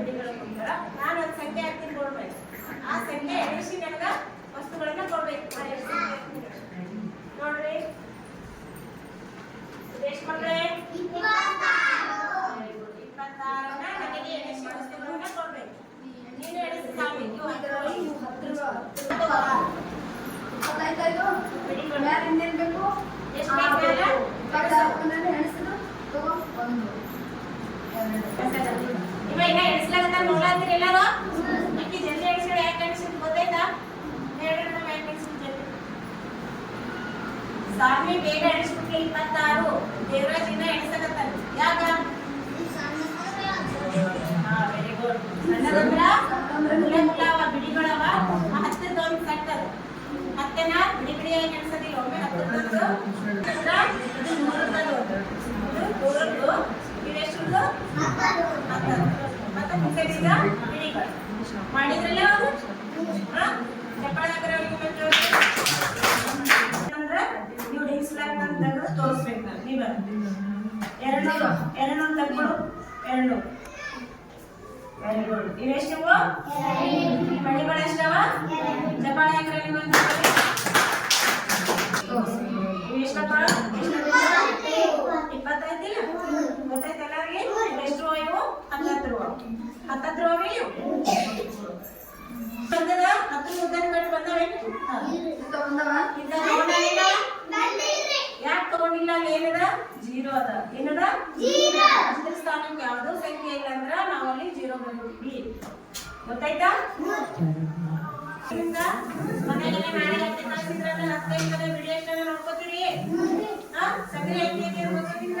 ಬಡ್ಡಿಗಳಿಗೋಸ್ಕರ ನಾನು ಒಂದು ಸಂಖ್ಯೆ ಹಾಕಿ ಕೊಡ್ಬೇಕು ಆ ಸಂಖ್ಯೆ ಎಣಿಸಿ ನನಗೆ ವಸ್ತುಗಳನ್ನ ಕೊಡ್ಬೇಕು. ನೋಡ್ರಿ. ಎಷ್ಟು ಕೊಡ್ರೆ ಇಪ್ಪತ್ತಾರನ ನನಗೆ ಎಣಿಸಿ ವಸ್ತುಗಳನ್ನ ಕೊಡ್ಬೇಕು. ನೀನು ಒಂದು ಎರಡು. ಇವ ಇನ್ನ ಎಣಿಸ್ಲಾಗತ್ತ ನೋಡ್ಲಾತ್ರಿ ಎಲ್ಲಾರು? ಅಕ್ಕಿ ಜಲ್ದಿ ಎಣಿಸಿದ್ರೆ ಯಾಕೆ ಎಣಿಸಿದ್ ಗೊತ್ತೈತಾ ಹೇಳ್ರಿ ನಮ್ಮ ಯಾಕೆ ಎಣಿಸಿದ್ ಜಲ್ದಿ. ಸ್ವಾಮಿ ಬೇಗ ಎಣಿಸ್ಬಿಟ್ಲಿ ಇಪ್ಪತ್ತಾರು. ದಿನ ಇನ್ನ ಎಣಿಸಕತ್ತಾರ ಯಾಕ? ಹಾ ವೆರಿ ಗುಡ್ ಸಣ್ಣದಂದ್ರ ಮುಲ ಮುಲಾವ ಬಿಡಿಗಳವ ಬಿಡಿ ಬಿಡಿಯಾಗಿ ಎಣಿಸೋದಿಲ್ಲ, ಒಮ್ಮೆ ಹತ್ತದೊಂದು ಮೂರದ್ದು ಮಾಡಿದ ಮಾಡಿದ್ರಲ್ಲ ಅವರು? ಚಪ್ಪಾಳಾಗ್ರ ಅಂದ್ರೆ ನೀವು ಅಂತ ಎರಡು ಎರಡು ಎರಡು. ಇವೆಷ್ಟವು ಮಣಿಗಳು ಎಷ್ಟವ? ಚಪ್ಪಾಳೆ ಹಾಕ್ರ ನಿಮ್ಮ ಇವೆಷ್ಟಪ್ಪ ಇಪ್ಪತ್ತೈದಿಲ್ಲ ಗೊತ್ತಾಯ್ತು ಎಲ್ಲರಿಗೆ ಎಷ್ಟು ಇವು ರೂಪಾಯಿ ಹತ್ತತ್ರ ಹೋಗಿಯು ಬಂದದ? ಹತ್ತು ಮುದ್ದನ್ ಕಟ್ಟು ಬಂದವೇನು ತಗೊಂಡವ ತಗೊಂಡಿಲ್ಲ? ಯಾಕೆ ತಗೊಂಡಿಲ್ಲ? ಅಲ್ಲಿ ಏನದ? ಜೀರೋ ಅದ. ಏನದ? ಅದ್ರ ಸ್ಥಾನಕ್ಕೆ ಯಾವ್ದು ಸಂಖ್ಯೆ ಇಲ್ಲ ಅಂದ್ರ ನಾವು ಅಲ್ಲಿ ಜೀರೋ ಬಂದ್ಬಿಟ್ವಿ ಗೊತ್ತಾಯ್ತಾ? ಮನೆಯಲ್ಲೇ ನಾಳೆ ಹತ್ತೆ ಹತ್ತೈದು ಮನೆ ಬಿಡಿ ಎಷ್ಟನ್ನ ನೋಡ್ಕೋತೀರಿ? ಸಕ್ರೆ ಹೆಂಗೆ ಇರ್ಬೇಕು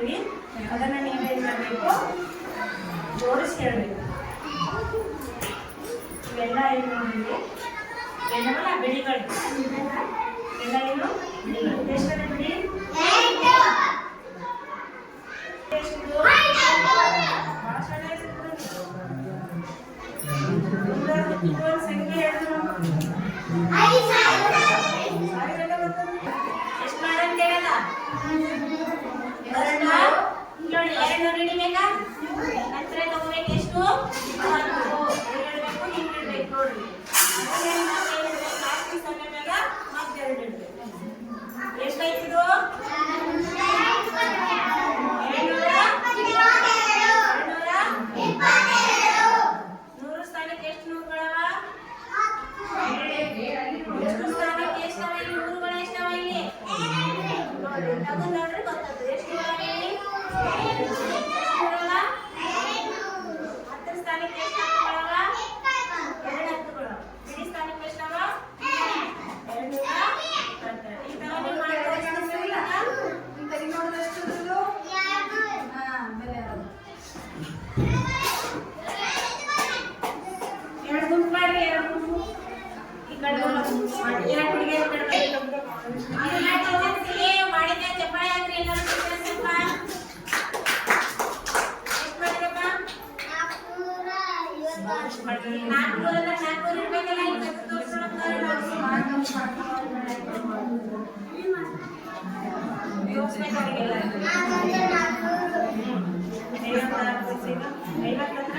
ಮಾಡ್ತೀವಿ ಅದನ್ನು ನೀವೇನು ಮಾಡಬೇಕು ಜೋಡಿಸ್ಕೊಳ್ಬೇಕು ಇವೆಲ್ಲ ಏನು ಮಾಡಿದ್ವಿ ಎಲ್ಲವಲ್ಲ ಬೆಳಿಗಳು ಎಲ್ಲ ಏನು ಎಷ್ಟು ಎಷ್ಟರ ಬಿಡಿ ಭಾಷಣ ఐవత్తತ್ರ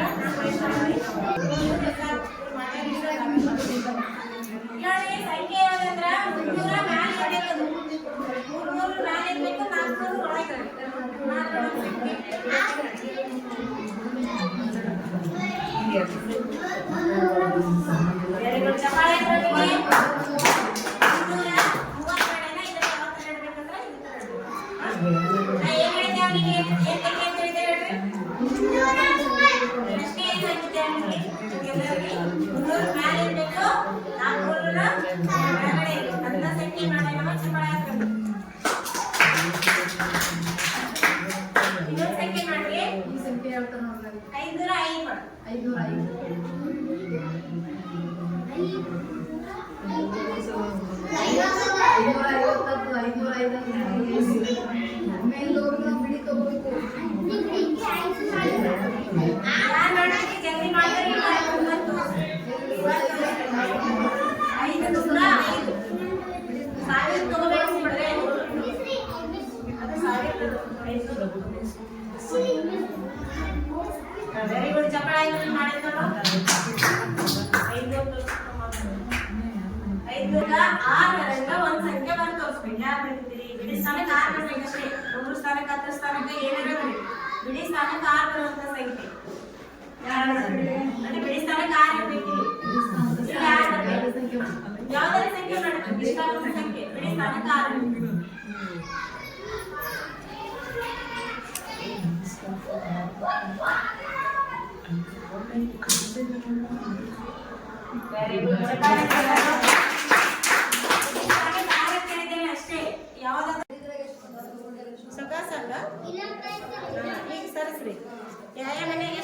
ಐನೂರ ಐವತ್ತತ್ತು ಐನೂರ ಐವತ್ತು ಮೇಲೆ ಬಿಡಿ ತಗೊಂಡು ಸಕಾಸಂಗ ಈಗ ಸರಿಸ್ರಿ. ಯಾವ ಮನೆಗೆ